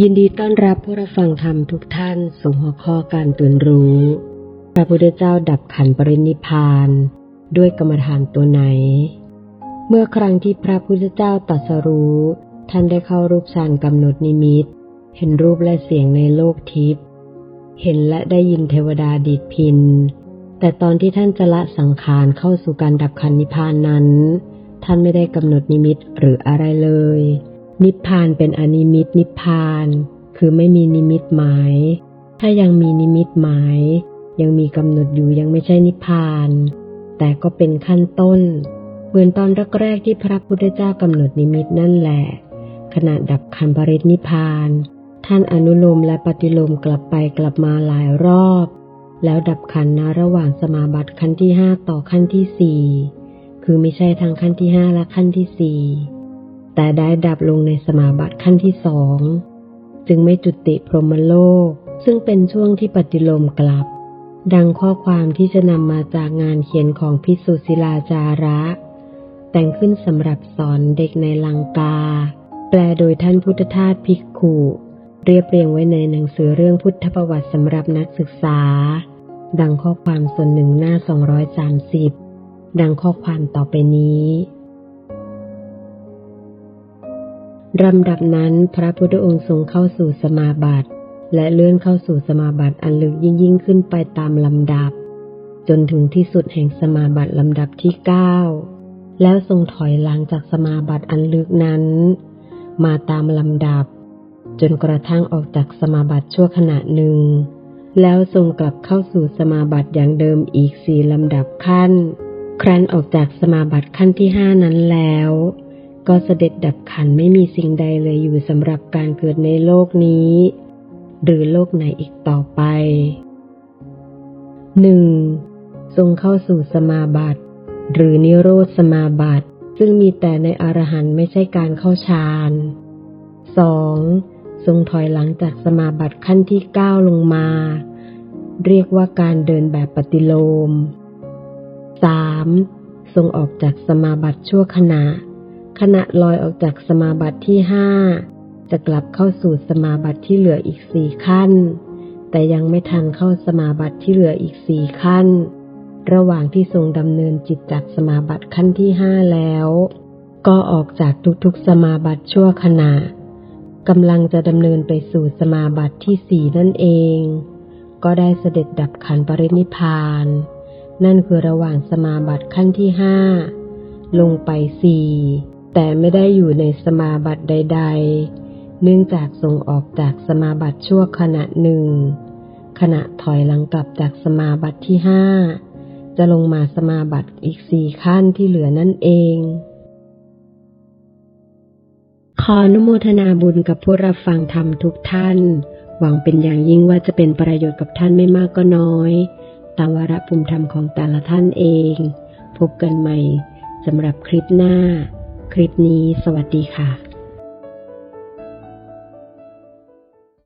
ยินดีต้อนรับผู้รับฟังธรรมทุกท่านสู่หัวข้อการตื่นรู้ พระพุทธเจ้าดับขันปรินิพาน ด้วยกรรมฐานตัวไหน เมื่อครั้งที่พระพุทธเจ้าตรัสรู้ ท่านได้เข้ารูปฌานกำหนดนิมิต เห็นรูปและเสียงในโลกทิพย์ เห็นและได้ยินเทวดาดีดพิน แต่ตอนที่ท่านจะละสังขารเข้าสู่การดับขันนิพานนั้น ท่านไม่ได้กำหนดนิมิตหรืออะไรเลย นิพพานเป็นอนิมิตนิพพาน คือไม่มีนิมิตหมาย ถ้ายังมีนิมิตหมาย ยังมีกำหนดอยู่ยังไม่ใช่นิพพาน แต่ก็เป็นขั้นต้น เหมือนตอนแรกๆที่พระพุทธเจ้ากำหนดนิมิตนั่นแหละ ขณะดับขันปรินิพพาน ท่านอนุโลมและปฏิโลมกลับไปกลับมาหลายรอบ แล้วดับขันนะระหว่างสมาบัติขั้นที่ห้าต่อขั้นที่สี่คือไม่ใช่ทางขั้นที่ห้าและขั้นที่สี่ แต่ได้ดับลงในสมาบัติขั้นที่สองจึงไม่จุติพรหมโลก ซึ่งเป็นช่วงที่ปฏิโลมกลับ ดังข้อความที่จะนำมาจากงานเขียนของพิสุศิลาจาระ แต่งขึ้นสำหรับสอนเด็กในลังกา แปลโดยท่านพุทธทาสภิกขุเรียบเรียงไว้ในหนังสือเรื่องพุทธประวัติสำหรับนักศึกษา ดังข้อความส่วนหนึ่งหน้า 230 ดังข้อความต่อไปนี้ ลำดับนั้นพระพุทธองค์ทรงเข้าสู่สมาบัติ และเลื่อนเข้าสู่สมาบัติอันลึกยิ่งยิ่งขึ้นไปตามลำดับ จนถึงที่สุดแห่งสมาบัติลำดับที่เก้าแล้วทรงถอยหลังจากสมาบัติอันลึกนั้น มาตามลำดับ จนกระทั่งออกจากสมาบัติชั่วขณะหนึ่ง แล้วทรงกลับเข้าสู่สมาบัติอย่างเดิมอีกสี่ลำดับขั้น ครั้นออกจากสมาบัติขั้นที่ห้านั้นแล้ว ก็เสด็จดับขันไม่มีสิ่งใดเลยอยู่สำหรับการเกิดในโลกนี้ หรือโลกไหนอีกต่อไปหนึ่งทรงเข้าสู่สมาบัติ หรือนิโรธสมาบัติซึ่งมีแต่ในอรหันต์ไม่ใช่การเข้าฌานสองทรงถอยหลังจากสมาบัติขั้นที่เก้าลงมา เรียกว่าการเดินแบบปฏิโลมสามทรงออกจากสมาบัติชั่วขณะ ขณะลอยออกจากสมาบัติที่ห้าจะกลับเข้าสู่สมาบัติที่เหลืออีกสี่ขั้น แต่ยังไม่ทันเข้าสมาบัติที่เหลืออีกสี่ขั้น ระหว่างที่ทรงดำเนินจิตจากสมาบัติขั้นที่ห้าแล้ว ก็ออกจากทุกๆสมาบัติชั่วขณะกำลังจะดำเนินไปสู่สมาบัติที่สี่นั่นเอง ก็ได้เสด็จดับขันปรินิพพาน นั่นคือระหว่างสมาบัติขั้นที่ห้าลงไปสี่ แต่ไม่ได้อยู่ในสมาบัติใด ๆ เนื่องจากทรงออกจากสมาบัติชั่วขณะหนึ่ง ขณะถอยหลังกลับจากสมาบัติที่ห้าจะลงมาสมาบัติอีกสี่ขั้นที่เหลือนั่นเอง ขออนุโมทนาบุญกับผู้รับฟังธรรมทุกท่าน หวังเป็นอย่างยิ่งว่าจะเป็นประโยชน์กับท่านไม่มากก็น้อยตามวาระภูมิธรรมของแต่ละท่านเอง พบกันใหม่สำหรับคลิปหน้า ลิปนี้ สวัสดีค่ะ